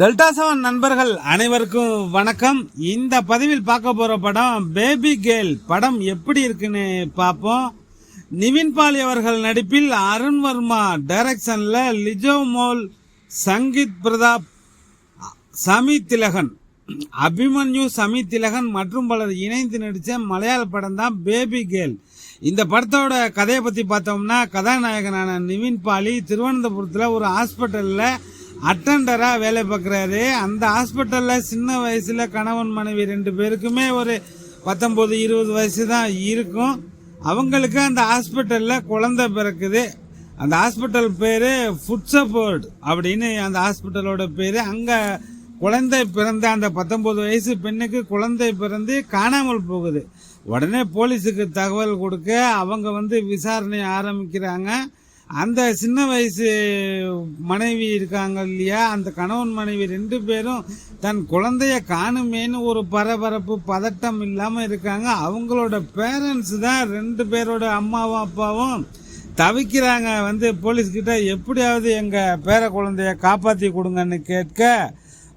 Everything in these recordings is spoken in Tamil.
டெல்டா செவன் நண்பர்கள் அனைவருக்கும் வணக்கம். இந்த பதிவில் பார்க்க போற படம் பேபி கேர்ள். படம் எப்படி இருக்குன்னு பார்ப்போம். நிவின் பாலி அவர்கள் நடிப்பில் அருண் வர்மா டைரக்ஷன்ல லிஜோ மோல் சங்கீத் பிரதாப் சமி திலகன். அபிமன்யு சமி திலகன் மற்றும் பலர் இணைந்து நடித்த மலையாள படம் தான் பேபி கேர்ள். இந்த படத்தோட கதையை பற்றி பார்த்தோம்னா கதாநாயகனான நிவின் பாலி திருவனந்தபுரத்தில் ஒரு ஹாஸ்பிட்டலில் அட்டண்டராக வேலை பார்க்குறாரு. அந்த ஹாஸ்பிட்டலில் சின்ன வயசில் கணவன் மனைவி ரெண்டு பேருக்குமே ஒரு பத்தொம்போது இருபது வயசு தான் இருக்கும். அவங்களுக்கு அந்த ஹாஸ்பிட்டலில் குழந்தை பிறக்குது. அந்த ஹாஸ்பிட்டல் பேர் ஃபுட் சப்போர்ட் அப்படின்னு அந்த ஹாஸ்பிட்டலோட பேர். அங்கே குழந்தை பிறந்த அந்த பத்தொன்பது வயசு பெண்ணுக்கு குழந்தை பிறந்து காணாமல் போகுது. உடனே போலீஸுக்கு தகவல் கொடுக்க அவங்க வந்து விசாரணை ஆரம்பிக்கிறாங்க. அந்த சின்ன வயசு மனைவி இருக்காங்க இல்லையா? அந்த கணவன் மனைவி ரெண்டு பேரும் தன் குழந்தைய காணுமேன்னு ஒரு பரபரப்பு பதட்டம் இல்லாமல் இருக்காங்க. அவங்களோட பேரண்ட்ஸ் தான் ரெண்டு பேரோட அம்மாவும் அப்பாவும் தவிக்கிறாங்க. வந்து போலீஸ்கிட்ட எப்படியாவது எங்கள் பேர குழந்தைய காப்பாற்றி கொடுங்கன்னு கேட்க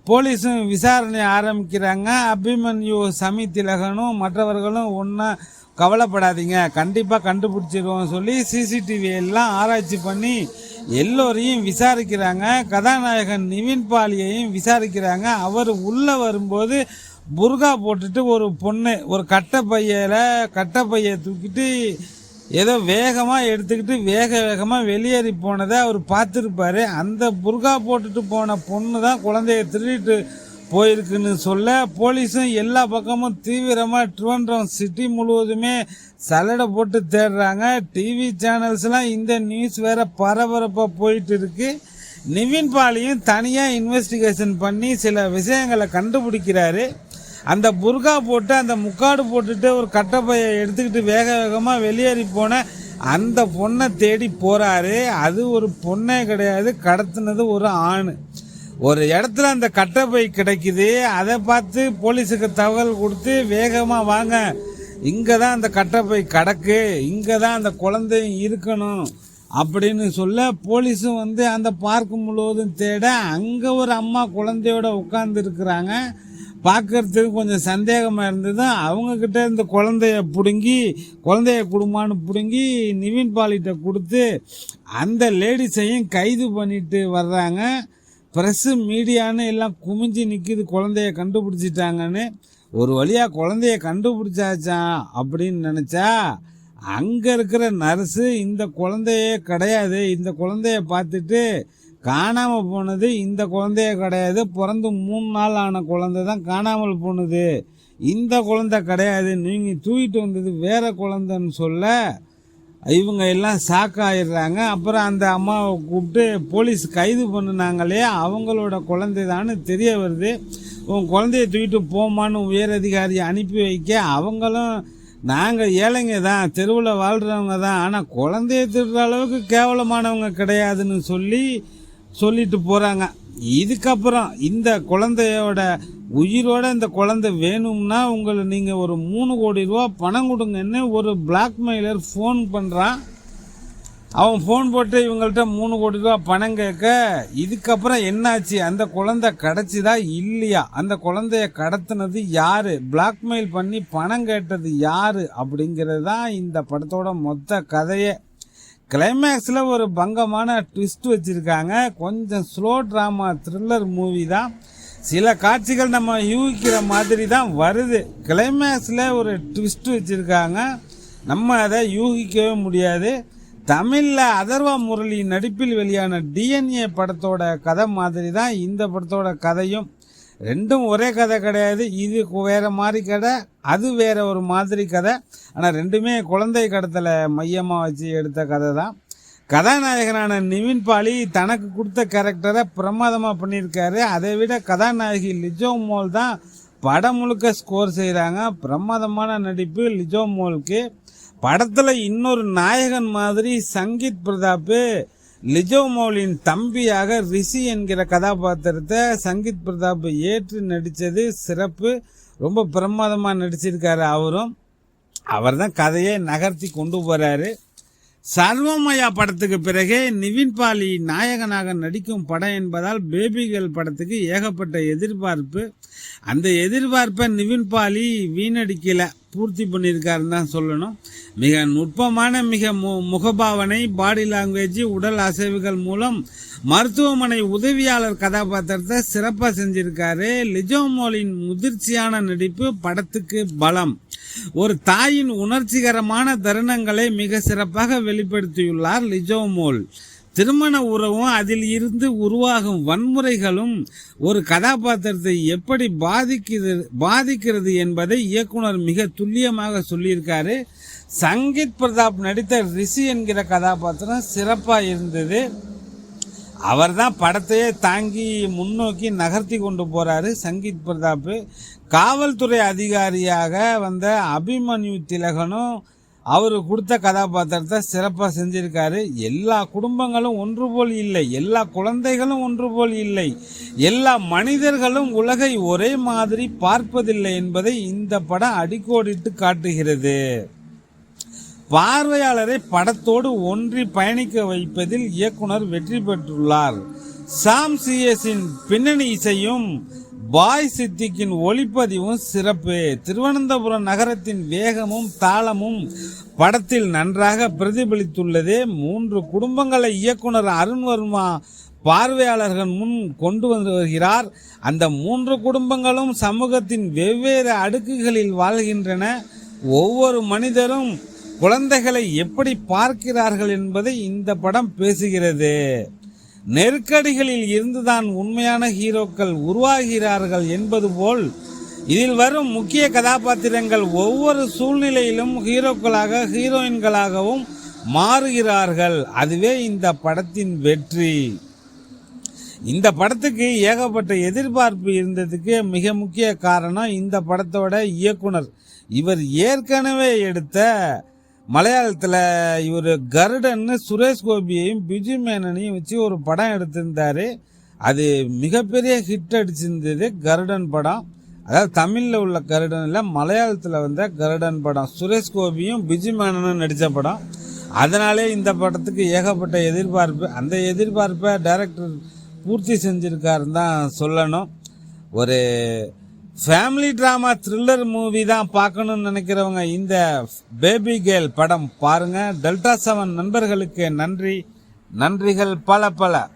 போலீஸும் விசாரணை ஆரம்பிக்கிறாங்க. அபிமன்யு சமி திலகனும் மற்றவர்களும் ஒன்றா கவலைப்படாதீங்க. கண்டிப்பாக கண்டுபிடிச்சிருவோம் சொல்லி சிசிடிவி எல்லாம் ஆராய்ச்சி பண்ணி எல்லோரையும் விசாரிக்கிறாங்க. கதாநாயகன் நிவின் பாலியையும் விசாரிக்கிறாங்க. அவர் உள்ளே வரும்போது புர்கா போட்டுட்டு ஒரு பொண்ணு ஒரு கட்டை பையில கட்டை பையை தூக்கிட்டு ஏதோ வேகமாக எடுத்துக்கிட்டு வேக வேகமாக வெளியேறி போனதை அவர் பார்த்துருப்பாரு. அந்த புர்கா போட்டுட்டு போன பொண்ணு தான் குழந்தைய திருடிட்டு போயிருக்குன்னு சொல்ல போலீஸும் எல்லா பக்கமும் தீவிரமாக ட்ரிவன்ட்ரம் சிட்டி முழுவதுமே சலடை போட்டு தேடுறாங்க. டிவி சேனல்ஸ்லாம் இந்த நியூஸ் வேற பரபரப்பாக போயிட்டு இருக்கு நிவின் பாலியும் தனியாக இன்வெஸ்டிகேஷன் பண்ணி சில விஷயங்களை கண்டுபிடிக்கிறாரு. அந்த புர்கா போட்டு அந்த முக்காடு போட்டுட்டு ஒரு கட்டப்பையை எடுத்துக்கிட்டு வேக வேகமாக வெளியேறி போன அந்த பொண்ணை தேடி போகிறாரு அது ஒரு பொண்ணே கிடையாது கடத்துனது ஒரு ஆண். ஒரு இடத்துல அந்த கட்டப்பை கிடைக்குது அதை பார்த்து போலீஸுக்கு தகவல் கொடுத்து வேகமாக வாங்க. இங்கே தான் அந்த கட்டப்பை கிடக்கு இங்கே தான் அந்த குழந்தையும் இருக்கணும் அப்படின்னு சொல்ல போலீஸும் வந்து அந்த பார்க் முழுவதும் தேட அங்கே ஒரு அம்மா குழந்தையோட உட்கார்ந்து இருக்கிறாங்க. பார்க்கறதுக்கு கொஞ்சம் சந்தேகமாக இருந்தது. அவங்கக்கிட்ட இந்த குழந்தைய பிடுங்கி குழந்தைய குடும்பம்னு பிடுங்கி நிவின் பாலிட்ட கொடுத்து அந்த லேடிஸையும் கைது பண்ணிட்டு வர்றாங்க. ப்ரெஸ்ஸு மீடியான்னு எல்லாம் குமிஞ்சு நிற்கிது குழந்தைய கண்டுபிடிச்சிட்டாங்கன்னு. ஒரு வழியாக குழந்தைய கண்டுபிடிச்சாச்சான் அப்படின்னு நினச்சா அங்கே இருக்கிற நர்ஸு இந்த குழந்தையே கிடையாது இந்த குழந்தைய பார்த்துட்டு காணாமல் போனது இந்த குழந்தைய கிடையாது பிறந்து மூணு நாள் ஆன குழந்தை தான் காணாமல் போனது. இந்த குழந்தை கிடையாது நீங்கள் தூக்கிட்டு வந்தது வேற குழந்தைன்னு சொல்ல இவங்க எல்லாம் ஷாக் ஆயிடுறாங்க. அப்புறம் அந்த அம்மாவை கூப்பிட்டு போலீஸ் கைது பண்ணினாங்களே அவங்களோட குழந்தை தான்னு தெரிய வருது. உன் குழந்தைய தூக்கிட்டு போமான்னு உயர் அதிகாரி அனுப்பி வைக்க அவங்களும் நாங்கள் ஏழைங்க தான் தெருவில் வாழ்கிறவங்க தான் ஆனால் குழந்தைய திருடுற அளவுக்கு கேவலமானவங்க கிடையாதுன்னு சொல்லி சொல்லிட்டு போகிறாங்க இதுக்கப்புறம் இந்த குழந்தையோட உயிரோட இந்த குழந்தை வேணும்னா உங்களை நீங்கள் ஒரு மூணு கோடி ரூபா பணம் கொடுங்கன்னு ஒரு பிளாக்மெயிலர் ஃபோன் பண்ணுறான் அவன் ஃபோன் போட்டு இவங்கள்ட்ட மூணு கோடி ரூபா பணம் கேட்க இதுக்கப்புறம் என்னாச்சு? அந்த குழந்தை கிடச்சிதா இல்லையா? அந்த குழந்தைய கடத்தினது யார்? பிளாக்மெயில் பண்ணி பணம் கேட்டது யார்? அப்படிங்கிறது தான் இந்த படத்தோட மொத்த கதையை. கிளைமேக்ஸில் ஒரு பங்கமான ட்விஸ்ட் வச்சுருக்காங்க. கொஞ்சம் ஸ்லோ ட்ராமா த்ரில்லர் மூவி தான். சில காட்சிகள் நம்ம யூகிக்கிற மாதிரி தான் வருது. கிளைமேக்ஸில் ஒரு ட்விஸ்ட் வச்சுருக்காங்க. நம்ம அதை யூகிக்கவே முடியாது. தமிழில் அதர்வா முரளி நடிப்பில் வெளியான டிஎன்ஏ படத்தோட கதை மாதிரி தான். இந்த படத்தோட கதையும் ரெண்டும் ஒரே கதை கிடையாது. இது வேற மாதிரி கதை அது வேற ஒரு மாதிரி கதை. ஆனால் ரெண்டுமே குழந்தை கடத்தலை மையமாக வச்சு எடுத்த கதை தான். கதாநாயகனான நிவின் பாலி தனக்கு கொடுத்த கேரக்டரை பிரமாதமாக பண்ணியிருக்காரு. அதை விட கதாநாயகி லிஜோ மோல் தான் படம் முழுக்க ஸ்கோர் செய்கிறாங்க பிரமாதமான நடிப்பு லிஜோ மோலுக்கு. படத்தில் இன்னொரு நாயகன் மாதிரி சங்கீத் பிரதாப்பு லிஜோ மௌலின் தம்பியாக ரிஷி என்கிற கதாபாத்திரத்தை சங்கீத் பிரதாப் ஏற்று நடித்தது சிறப்பு. ரொம்ப பிரமாதமாக நடிச்சிருக்காரு அவரும். அவர் தான் கதையை நகர்த்தி கொண்டு போகிறாரு சர்வமயா படத்துக்கு பிறகே நிவின் பாலி நாயகனாக நடிக்கும் படம் என்பதால் பேபிகள் படத்துக்கு ஏகப்பட்ட எதிர்பார்ப்பு. அந்த எதிர்பார்ப்பை நிவின் பாலி வீணடிக்கலை. பூர்த்தி பண்ணியிருக்காருன்னு தான் சொல்லணும். மிக நுட்பமான மிக மு முகபாவனை பாடி லாங்குவேஜ் உடல் அசைவுகள் மூலம் மருத்துவமனை உதவியாளர் கதாபாத்திரத்தை சிறப்பாக செஞ்சிருக்காரு. லிஜோமோலின் முதிர்ச்சியான நடிப்பு படத்துக்கு பலம். ஒரு தாயின் உணர்ச்சிகரமான தருணங்களை மிக சிறப்பாக வெளிப்படுத்தியுள்ளார் லிஜோமோல் திருமண உறவும் அதில் இருந்து உருவாகும் வன்முறைகளும் ஒரு கதாபாத்திரத்தை எப்படி பாதிக்கிறது பாதிக்கிறது என்பதை இயக்குனர் மிக துல்லியமாக சொல்லியிருக்காரு. சங்கீத் பிரதாப் நடித்த ரிஷி என்கிற கதாபாத்திரம் சிறப்பாக இருந்தது. அவர் தான் படத்தையே தாங்கி முன்னோக்கி நகர்த்தி கொண்டு போகிறாரு சங்கீத் பிரதாப் காவல்துறை அதிகாரியாக வந்த அபிமன்யு திலகனும் அவர் கொடுத்த கதாபாத்திரத்தை சிறப்பாக செஞ்சிருக்காரு. எல்லா குடும்பங்களும் ஒன்று போல் இல்லை. எல்லா குழந்தைகளும் ஒன்று போல் இல்லை. எல்லா மனிதர்களும் உலகை ஒரே மாதிரி பார்ப்பதில்லை என்பதை இந்த படம் அடிக்கோடிட்டு காட்டுகிறது. பார்வையாளரை படத்தோடு ஒன்றி பயணிக்க வைப்பதில் இயக்குனர் வெற்றி பெற்றுள்ளார். சாம் சிஎஸின் பின்னணி இசையும் பாய் சித்திக்கின் ஒளிப்பதிவும் சிறப்பு. திருவனந்தபுரம் நகரத்தின் வேகமும் தாளமும் படத்தில் நன்றாக பிரதிபலித்துள்ளது. மூன்று குடும்பங்களை இயக்குனர் அருண்வர்மா பார்வையாளர்கள் முன் கொண்டு வந்து வருகிறார். அந்த மூன்று குடும்பங்களும் சமூகத்தின் வெவ்வேறு அடுக்குகளில் வாழ்கின்றன. ஒவ்வொரு மனிதரும் குழந்தைகளை எப்படி பார்க்கிறார்கள் என்பதை இந்த படம் பேசுகிறது. நெருக்கடிகளில் இருந்துதான் உண்மையான ஹீரோக்கள் உருவாகிறார்கள் என்பது போல் இதில் வரும் முக்கிய கதாபாத்திரங்கள் ஒவ்வொரு சூழ்நிலையிலும் ஹீரோக்களாக ஹீரோயின்களாகவும் மாறுகிறார்கள். அதுவே இந்த படத்தின் வெற்றி. இந்த படத்துக்கு ஏகப்பட்ட எதிர்பார்ப்பு இருந்ததுக்கு மிக முக்கிய காரணம் இந்த படத்தோட இயக்குனர். இவர் ஏற்கனவே எடுத்த மலையாளத்தில் இவர் கருடன்னு சுரேஷ் கோபியையும் பிஜு மேனனையும் வச்சு ஒரு படம் எடுத்திருந்தாரு. அது மிகப்பெரிய ஹிட் அடிச்சிருந்தது கருடன் படம். அதாவது தமிழில் உள்ள கருடன் இல்லை மலையாளத்தில் வந்த கருடன் படம். சுரேஷ் கோபியும் பிஜு மேனனும் நடித்த படம். அதனாலே இந்த படத்துக்கு ஏகப்பட்ட எதிர்பார்ப்பு அந்த எதிர்பார்ப்பை டைரக்டர் பூர்த்தி செஞ்சிருக்காருன்னு தான் சொல்லணும். ஒரு ஃபேமிலி ட்ராமா த்ரில்லர் மூவி தான் பார்க்கணும்னு நினைக்கிறவங்க இந்த பேபி கேர்ள் படம் பாருங்க. டெல்டா செவன் நண்பர்களுக்கு நன்றி. நன்றிகள் பல பல.